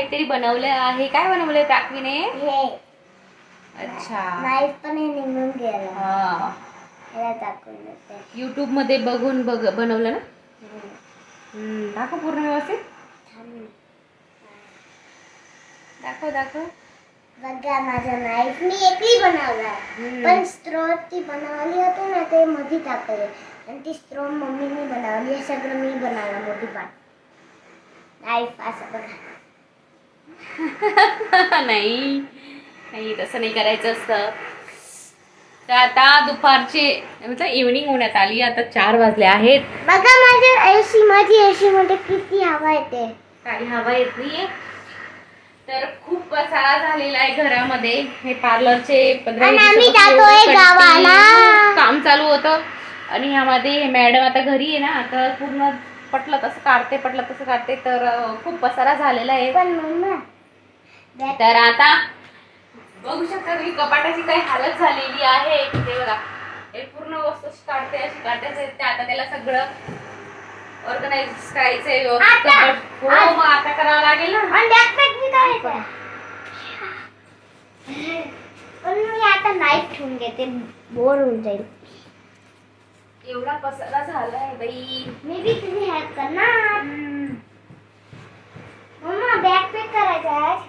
काहीतरी बनवलं आहे. काय बनवलंय प्राक्वीने? हे. अच्छा. नाईफ पण हे निघून गेलं. हा. देते. युट्यूबमध्ये बघून बघ बनवलं ना? हम्म. हम्म, दाखव पूर्ण व्यवस्थित. थांब. दाखव दाखव. बघा माझा नाईफ मी एकली बनवला हम्म. पण स्ट्रो ती बनवली होती ना ते मध्ये टाकले. आणि ती स्ट्रो मम्मीने बनवली. हे सगळं मी बनवलं मोठी पाट नाईफ असं बघा. नाही. नाही तसं नाही करायचं असतं. तर आता दुपारचे मतलब इव्हनिंग होण्यात आली. आता चार वाजले आहेत. बघा माझ्या एसी माझी एसी मध्ये किती हवा येते. काही हवा येत नाहीये. तर खूप पसारा झालेला आहे घरामध्ये. हे पार्लरचे पंधरा काम चालू होतं. आणि ह्यामध्ये मॅडम आता घरी आहे ना. आता पूर्ण पटलं तसं काढते पटलं तसं काढते तर खूप पसारा झालेला आहे. तर आता बघू शकता तुम्ही कपाटाची काही हालत झालेली आहे. ते बघा हे पूर्ण वस्तू काढते अशी काढते ते आता त्याला सगळं ऑर्गनाईज करायचंय. हो मग आता करावं लागेल ना. पण मी आता नाईफ ठेवून घेते बोर होऊन जाईल. एवढा पसारा झालाय बाई. मी बी तुझी हेल्प करणार. मम्मा बॅकपॅक करायचा आहे आज.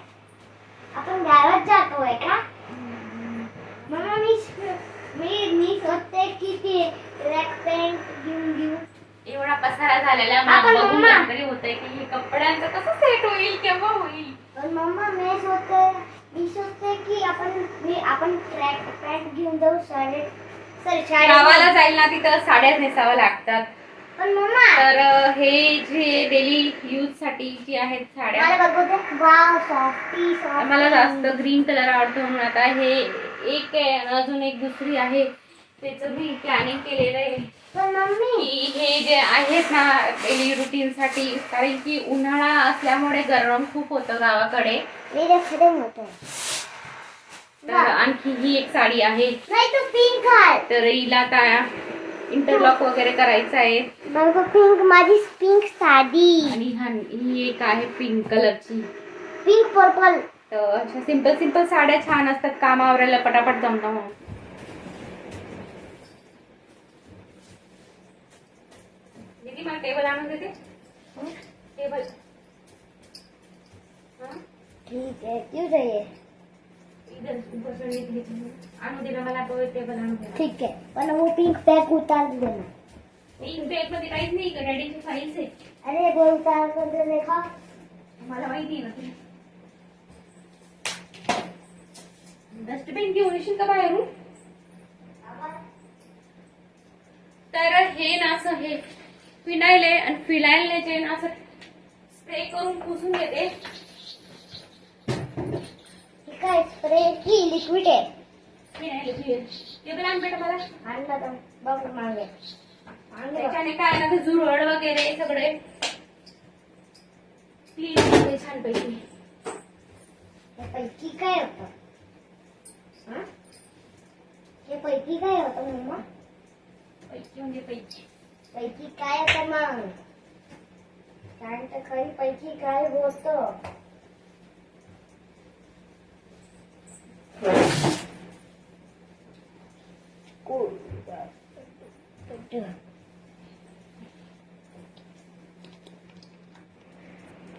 आपण गावात जातोय का? मम्मा मी मी मी सोचते की ते ब्लॅक पॅन्ट घेऊन घेऊ. एवढा पसारा झालेला आपण बघून मम्मा. तरी होतंय की हे कपड्यांचं कसं सेट होईल केव्हा होईल? पण मम्मा मी सोचते मी सोचते की आपण मी आपण ट्रॅक पॅन्ट घेऊन जाऊ सॉरी गावाला जाईल ना तिथं साड्याच नेसाव्या लागतात. पण मम्मा तर हे जे डेली यूजसाठी जे आहेत साड्या मला जास्त ग्रीन कलर आवडतो म्हणून आता हे एक अजून एक दुसरी आहे. त्याचं मी प्लॅनिंग केलेलं आहे. पण मम्मी. की हे जे आहेत ना डेली रुटीन साठी कारण की उन्हाळा असल्यामुळे गरम खूप होतं गावाकडे. तर आणखी ही एक साडी आहे. नाही तू पिंक घाल तर हिला आता इंटरलॉक वगैरे करायचं आहे. पिंक माझी पिंक साडी. आणि हा ही एक आहे पिंक कलरची पिंक पर्पल तर अशा सिंपल सिंपल साड्या छान असतात. काम आवरायला पटापट जमणं म्हणून दीदी मला टेबल आणून देते. टेबल हाँ? ठीक है क्यों चाहिए ठीक है पण वो पिंक बैग उतार देना पिंक बॅगमध्ये काहीच नाही डॅडीची फाईल्स आहे. अरे वो उतार कर देखा मला माहिती आहे ना डस्टबिन घेऊन येशील का बाहेरून? तर हे ना असं हे आहे आणि फिनाईलने जे ना असं स्प्रे करून पुसून घेते. स्प्रे की लिक्विड त्याच्याने काय ना झुरळ वगैरे सगळे. क्लीन होते छान पैकी हे काय होतं? हं? हे पैकी काय होतं मम्मा पैकी म्हणजे पैकी. पैकी काय होतं मग? तर खरी पैकी काय होतं?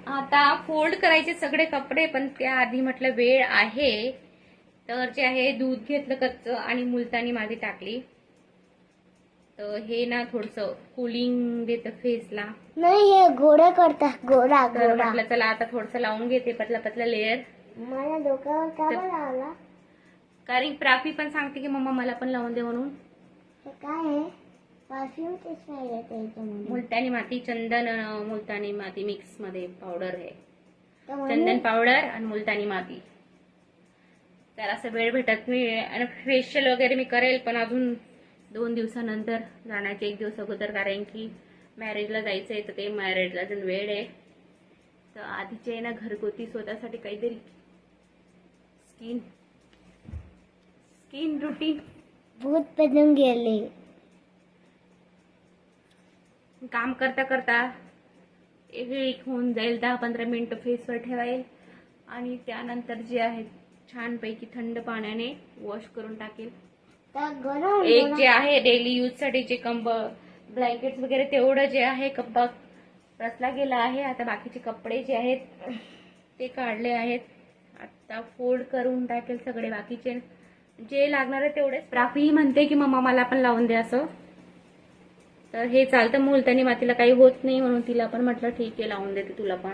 आता फोल्ड करायचे सगळे कपडे पण त्याआधी म्हटलं वेळ आहे. तर जे आहे दूध घेतलं कच्च आणि मुलतानी माती टाकली. तर हे ना थोडस कुलिंग देतं फेसला नाही हे गोडा करता तर गोडा म्हटलं चला आता थोडस लावून घेते पतला पतला लेअर मला डोक्यावर का बरं लावला कारण प्रापी पण सांगते की मम्मा मला पण लावून दे म्हणून. हे काय आहे? मुलतानी माती चंदन मुलतानी माती मिक्समध्ये पावडर आहे चंदन पावडर आणि मुलतानी माती. तर असं वेळ भेटत नाही आणि फेशियल वगैरे मी करेल पण अजून दोन दिवसानंतर जाण्याचे एक दिवस अगोदर कारण की मॅरेजला जायचं आहे तर ते मॅरेजला अजून वेळ आहे. तर आधीचे आहे ना घरगुती स्वतःसाठी काहीतरी स्किन स्किन रुटीन भूत पडून गेले. काम करता करता एक एक होऊन जाईल दहा पंधरा मिनटं फेसवर ठेवाईल आणि त्यानंतर जे आहे छानपैकी थंड पाण्याने वॉश करून टाकेल. एक जे आहे डेली यूजसाठी जे कंब ब्लँकेट वगैरे तेवढं जे आहे कप्पा रचला गेला आहे. आता बाकीचे कपडे जे आहेत ते काढले आहेत. आता फोल्ड करून टाकेल सगळे बाकीचे. जे लागणार आहे तेवढेच. प्राफी म्हणते की मम्मा मला पण लावून दे असं. तर हे चालतं. मुलतानी मातीला काही होत नाही म्हणून तिला पण म्हटलं ठीक आहे लावून देते तुला पण.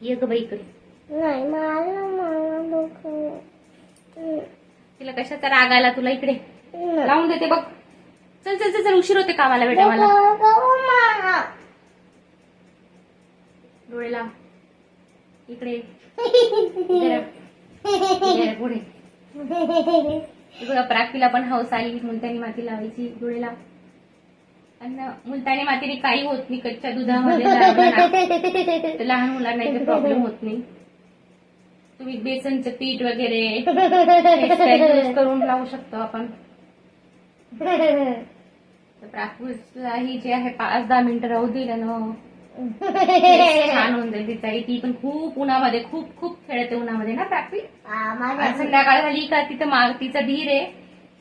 ये ग बाई इकडे. नाही तिला कशाचा राग आला तुला इकडे? लावून देते बघ. चल चल चल चल उशीर होते कामाला बेटा मला डोळे लाव. इकडे पुढे इकडं प्राकीला पण हौस आली. मुलतानी माती लावायची डोळे लाव आणि मुलतानी मातीने काही होत नाही. कच्च्या दुधामध्ये तर लहान मुलांना इथे प्रॉब्लेम होत नाही. तुम्ही बेसनचं पीठ वगैरे यूज करून लावू शकतो आपण. प्राकृत प्राकृतला ही जे आहे पाच दहा मिनिटं राहू दिलं ना. छान होऊन जाईल तिचा. ती पण खूप उन्हामध्ये खूप खूप खेळते उन्हामध्ये ना प्राकृत आज संध्याकाळ झाली का तिथं मा- तिचा धीर आहे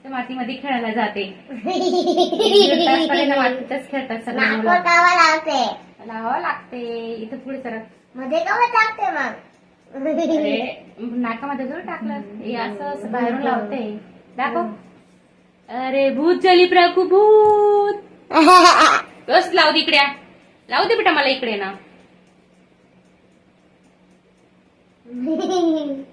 तर मातीमध्ये खेळायला जाते. मातीतच खेळतात सगळे लागते. लावावं लागते. इथं पुढे सरक. मध्ये का टाकते मग. नाकामध्ये जर टाकलं हे असं असं बाहेरून लावते. दाखव. अरे भूत झाली प्राकू भूत. कस लावू दे लावू दे बेटा मला इकडे ना.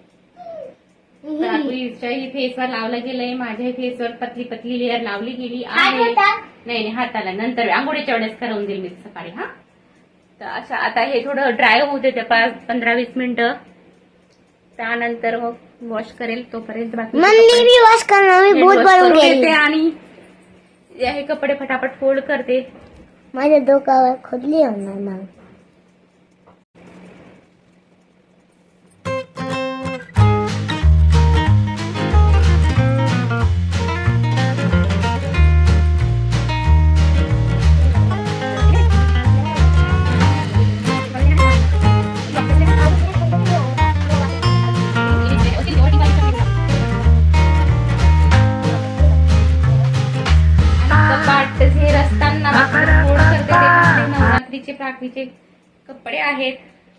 फेसवर लावलं गेलंय माझ्याही फेसवर पतली पतली लेअर लावली गेली आहे. नाही नाही हाताला. नंतर आंघोळीच्या वेळेस करवून देईल मी सकाळी हा. तर असं आता हे थोडं ड्राय होऊ देते पाच पंधरा वीस मिनिटं. त्यानंतर मग वॉश करेल तोपर्यंत बाकी वॉश करना गेली आणि हे कपडे फटाफट फोल्ड करते. माझ्या डोक्यावर खोदली होणार नवरात्रीचे प्राकवीचे कपडे आहेत.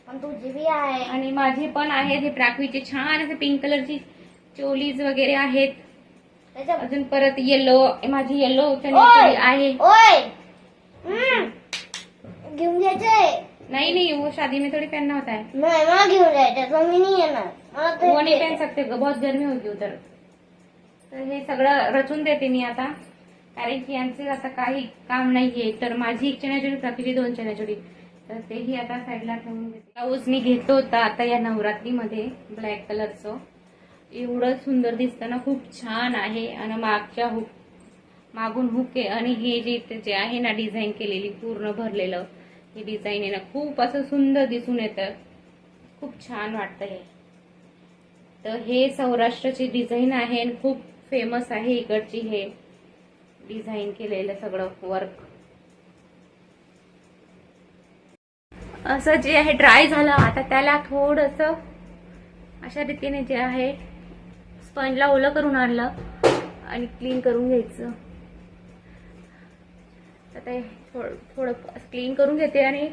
पण तुझी बी आहे. आणि माझे पण आहेत. हे प्राकवीचे छान असे पिंक कलरची चोलीज वगैरे आहेत. त्याच्या अजून परत येलो माझी येलो! आहे. ओय! हम्म. घेऊन घ्यायचंय नहीं नहीं वो शादी में थोड़ी पहनना होता है नाही मला घेऊन जायचं तर मी नाही येणार. मला ते- वो नहीं पहन सकते बहुत गर्मी होगी उधर तर हे सगळं रचून देते मी आता. कारण की यांचे आता काही काम नाहीये. तर माझी एक चण्याचोडी प्राप्तीची दोन चण्याचोडी तर तेही आता साईडला ठेवून घेते. ब्लाऊज मी घेतो होता आता या नवरात्रीमध्ये ब्लॅक कलरचं एवढं सुंदर दिसतं ना खूप छान आहे. आणि मागच्या हुक मागून हुक आहे. आणि हे जे इथे जे आहे ना डिझाईन केलेली पूर्ण भरलेलं हे डिझाईन आहे ना खूप असं सुंदर दिसून येतं. खूप छान वाटतं हे. तर हे सौराष्ट्राची डिझाईन आहे आणि खूप फेमस आहे इकडची हे. डिझाईन केलेलं सगळं वर्क असं जे आहे ड्राय झालं. आता त्याला थोडस अशा रीतीने जे आहे स्पंजला ओलं करून आणलं आणि क्लीन करून घ्यायचं. तर ते थोडं थोडं क्लीन करून घेते आणि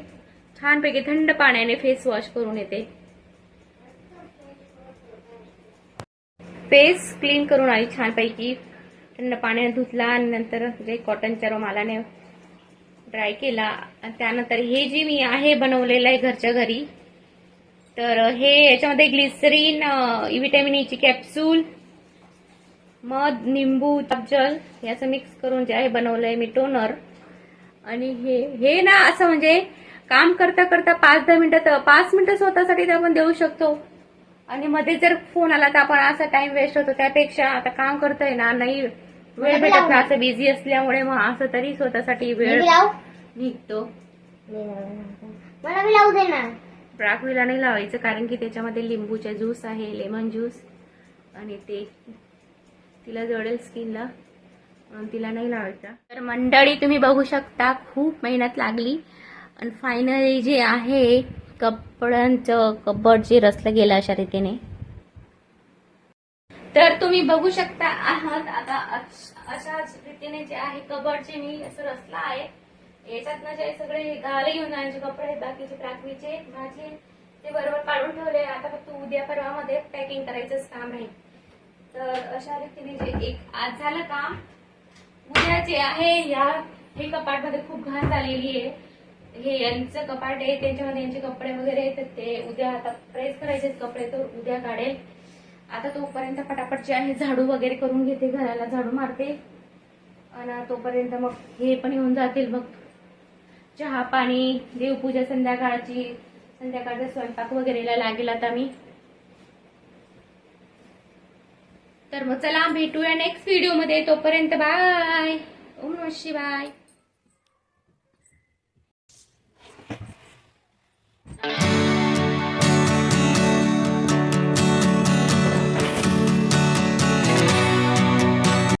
छानपैकी थंड पाण्याने फेस वॉश करून येते. फेस क्लीन करून आली छानपैकी थंड पाण्याने धुतला आणि नंतर जे कॉटनच्या रुमालाने ड्राय केला. त्यानंतर हे जे मी आहे बनवलेलं आहे घरच्या घरी तर हे याच्यामध्ये ग्लिसरीन विटॅमिन ईची कॅप्सूल मध निंबू जल याचं मिक्स करून जे आहे बनवलंय मी टोनर आणि हे हे ना असं म्हणजे काम करता करता पाच दहा मिनिटं पाच मिनिटं स्वतःसाठी ते आपण देऊ शकतो. आणि मध्ये जर फोन आला तर आपण असा टाइम वेस्ट होतो. त्यापेक्षा आता काम करतोय ना नाही वेळ भेटत ना असं बिझी असल्यामुळे मग असं तरी स्वतःसाठी मी वेळ निघतो. मला बी लावू दे ना. ब्राकवीला नाही लावायचं कारण की त्याच्यामध्ये लिंबूचा ज्यूस आहे लेमन ज्यूस आणि ते. तिला जळेल स्किनला. तिला नाही लावायचा. तर मंडळी तुम्ही बघू शकता खूप मेहनत लागली. आणि फायनली जे आहे कपड्यांचं कबड जे रचलं गेलं अशा रीतीने. तर तुम्ही बघू शकता आहात. आता अशाच रीतीने जे आहे कबडचे मी असं रचला आहे याच्यातनं जे सगळे गाले घेऊन जाण्याचे कपडे आहेत बाकीचे प्राथमीचे माझे ते बरोबर काढून ठेवले आता फक्त उद्या परवामध्ये पॅकिंग करायचंच काम आहे. तर अशा रीतीने जे एक आज झालं काम. उद्या जे आहे या हे कपाटमध्ये खूप घाण झालेली आहे. हे यांचं कपाट आहे त्यांच्यामध्ये यांचे कपडे वगैरे आहेत तर ते उद्या आता प्रेस करायचे कपडे तर उद्या काढेल. आता तोपर्यंत पटापट जे आहे झाडू वगैरे करून घेते घराला झाडू मारते. आणि तोपर्यंत मग हे पण येऊन जातील मग चहा पाणी देवपूजा संध्याकाळची संध्याकाळचा स्वयंपाक वगैरेला लागेल आता मी. तर मग चला भेटूया नेक्स्ट व्हिडिओमध्ये तोपर्यंत बाय ओम शिवाय.